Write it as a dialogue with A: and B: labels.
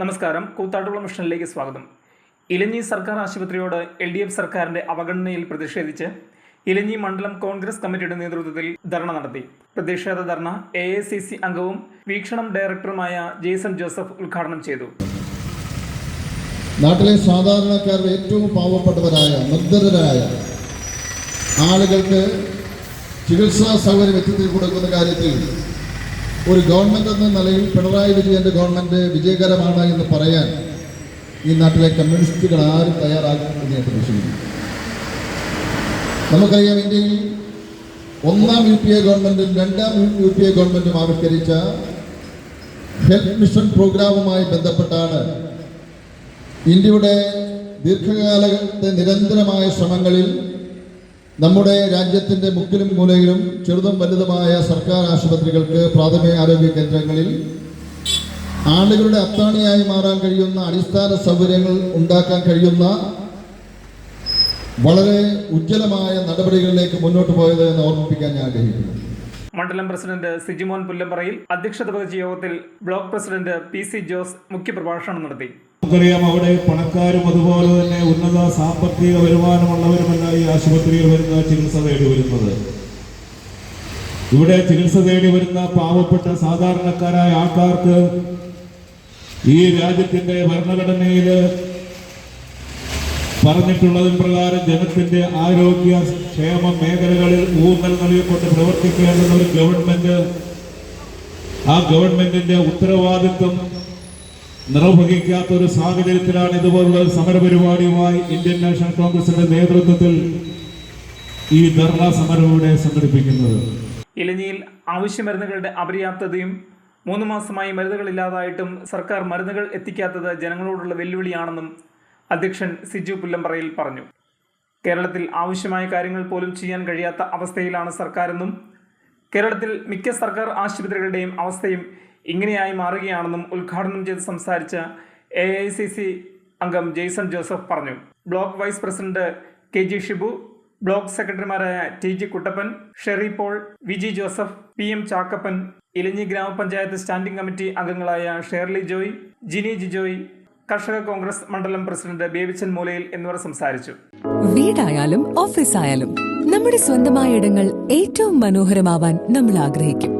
A: നമസ്കാരം. കൂത്താട്ടുള്ള മിഷനിലേക്ക് സ്വാഗതം. ഇലഞ്ഞി സർക്കാർ ആശുപത്രിയോട് എൽ ഡി എഫ് സർക്കാരിന്റെ അവഗണനയിൽ പ്രതിഷേധിച്ച് ഇലഞ്ഞി മണ്ഡലം കോൺഗ്രസ് കമ്മിറ്റിയുടെ നേതൃത്വത്തിൽ ധർണ നടത്തി. പ്രതിഷേധ dharna A I C C അംഗവും വീക്ഷണം ഡയറക്ടറുമായ ജെയ്സൺ ജോസഫ് ഉദ്ഘാടനം ചെയ്തു.
B: നാട്ടിലെ സാധാരണക്കാരുടെ ഏറ്റവും പാവപ്പെട്ടവരായ നിർദ്ധരായ ആളുകൾക്ക് ചികിത്സാ സൗകര്യം എത്തിച്ചു കൊടുക്കുന്ന കാര്യത്തിൽ ഒരു ഗവൺമെന്റ് എന്ന നിലയിൽ പിണറായി വിജയന്റെ ഗവൺമെന്റ് വിജയകരമാണ് എന്ന് പറയാൻ ഈ നാട്ടിലെ കമ്മ്യൂണിസ്റ്റുകൾ ആരും തയ്യാറാകുമെന്ന് ഞാൻ പ്രതീക്ഷിക്കുന്നു നമുക്കറിയാം ഇന്ത്യയിൽ ഒന്നാം യു പി എ ഗവൺമെന്റും രണ്ടാം യു പി എ ഗവൺമെന്റും ആവിഷ്കരിച്ച ഹെൽത്ത് മിഷൻ പ്രോഗ്രാമുമായി ബന്ധപ്പെട്ടാണ് ഇന്ത്യയുടെ ദീർഘകാലത്തെ നിരന്തരമായ ശ്രമങ്ങളിൽ നമ്മുടെ രാജ്യത്തിന്റെ മുക്കിലും മൂലയിലും ചെറുതും വലുതുമായ സർക്കാർ ആശുപത്രികൾക്ക് പ്രാഥമിക ആരോഗ്യ കേന്ദ്രങ്ങളിൽ ആളുകളുടെ അത്താണിയായി മാറാൻ കഴിയുന്ന അടിസ്ഥാന സൗകര്യങ്ങൾ ഉണ്ടാക്കാൻ കഴിയുന്ന വളരെ ഉജ്ജ്വലമായ നടപടികളിലേക്ക് മുന്നോട്ട് പോയത് എന്ന് ഓർമ്മിപ്പിക്കാൻ ഞാൻ ആഗ്രഹിക്കുന്നു.
A: മണ്ഡലം പ്രസിഡന്റ് സിജിമോൻ പുല്ലമ്പറയിൽ അധ്യക്ഷത വഹിച്ച യോഗത്തിൽ block president P C Jose മുഖ്യപ്രഭാഷണം നടത്തി.
C: നമുക്കറിയാം അവിടെ പണക്കാരും അതുപോലെ തന്നെ ഉന്നത സാമ്പത്തിക വരുമാനമുള്ളവരുമല്ല ഈ ആശുപത്രിയിൽ വരുന്ന ചികിത്സ തേടി വരുന്നത്. ഇവിടെ ചികിത്സ തേടി വരുന്ന പാവപ്പെട്ട സാധാരണക്കാരായ ആൾക്കാർക്ക് ഈ രാജ്യത്തിന്റെ ഭരണഘടനയിൽ പറഞ്ഞിട്ടുള്ളതിൻ പ്രകാരം ജനത്തിന്റെ ആരോഗ്യ ക്ഷേമ മേഖലകളിൽ ഊന്നൽ നൽകിക്കൊണ്ട് പ്രവർത്തിക്കേണ്ടുന്ന ഒരു ഗവൺമെന്റ് ആ ഗവൺമെന്റിന്റെ ഉത്തരവാദിത്വം നിർവഹിക്കാത്ത ഒരു സാഹചര്യത്തിലാണ് ഇതുപോലുള്ള സമരപരിപാടിയുമായി ഇന്ത്യൻ നാഷണൽ കോൺഗ്രസിന്റെ നേതൃത്വത്തിൽ ഈ ധർണ സമരം സംഘടിപ്പിക്കുന്നത്.
A: ഇലഞ്ഞിയിൽ ആവശ്യ മരുന്നുകളുടെ അപര്യാപ്തതയും മൂന്ന് മാസമായി മരുന്നുകളില്ലാതായിട്ടും സർക്കാർ മരുന്നുകൾ എത്തിക്കാത്തത് ജനങ്ങളോടുള്ള വെല്ലുവിളിയാണെന്നും അധ്യക്ഷൻ സിജു പുല്ലമ്പറയിൽ പറഞ്ഞു. കേരളത്തിൽ ആവശ്യമായ കാര്യങ്ങൾ പോലും ചെയ്യാൻ കഴിയാത്ത അവസ്ഥയിലാണ് സർക്കാരെന്നും കേരളത്തിൽ മിക്ക സർക്കാർ ആശുപത്രികളുടെയും അവസ്ഥയും ഇങ്ങനെയായി മാറുകയാണെന്നും ഉദ്ഘാടനം ചെയ്ത് സംസാരിച്ച എ ഐ സി സി അംഗം ജെയ്സൺ ജോസഫ് പറഞ്ഞു. Block vice president K G Shibu block സെക്രട്ടറിമാരായ T G Kuttappan Sherry Paul Viji Joseph P M Chakkappan Elanji ഗ്രാമപഞ്ചായത്ത് സ്റ്റാൻഡിംഗ് കമ്മിറ്റി അംഗങ്ങളായ ഷേർലി ജോയ് ജിനി ജിജോയ് കർഷക കോൺഗ്രസ് മണ്ഡലം പ്രസിഡന്റ് ബേബിച്ചൻ മൂലയിൽ എന്നിവർ സംസാരിച്ചു.
D: വീടായാലും ഓഫീസായാലും നമ്മുടെ സ്വന്തമായ ഇടങ്ങൾ ഏറ്റവും മനോഹരമാവാൻ നമ്മൾ ആഗ്രഹിക്കും.